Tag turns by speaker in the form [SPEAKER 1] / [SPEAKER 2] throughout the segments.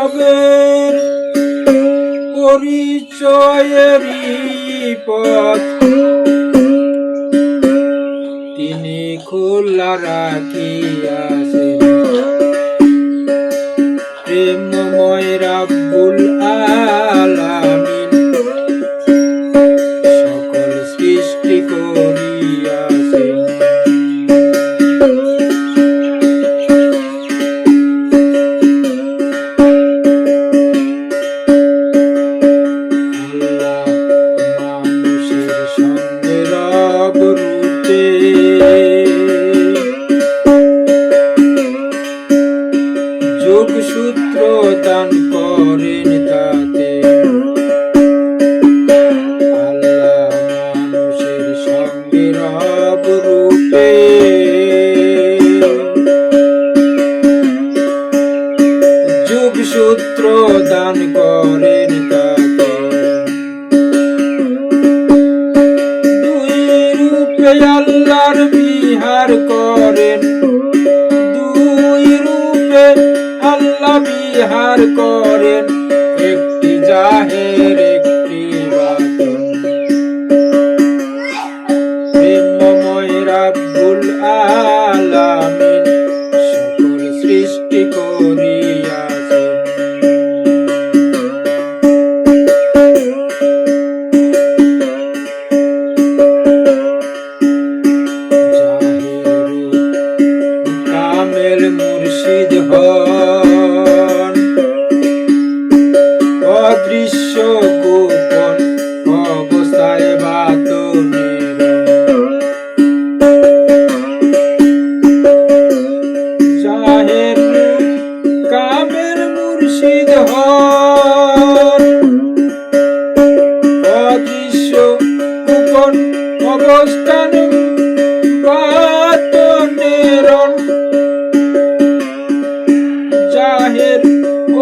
[SPEAKER 1] মানবের পরিচয়ের পথ তিনি খোলা রাখিয়াছেন প্রেমময় রাবুল আ যোগ সূত্র দান করেন তাতে। আল্লাহ মানুষের সঙ্গে রব রূপে। যোগ সূত্র দান করেন তাতে। দুই রূপে আল্লাহ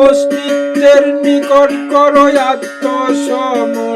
[SPEAKER 1] অস্তিত্বের নিকট করো আত্মসময়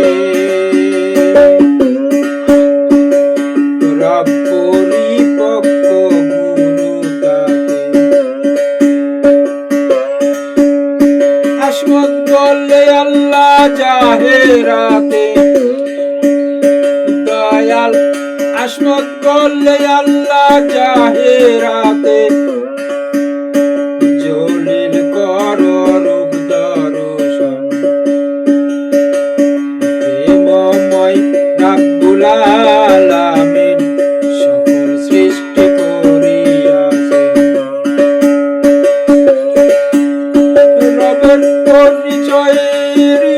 [SPEAKER 1] আসমত করলে আল্লাহ চাহে রাতে জলিল কর রূপ দর্শন প্রেমময় রাব্বুল পরিচয়ের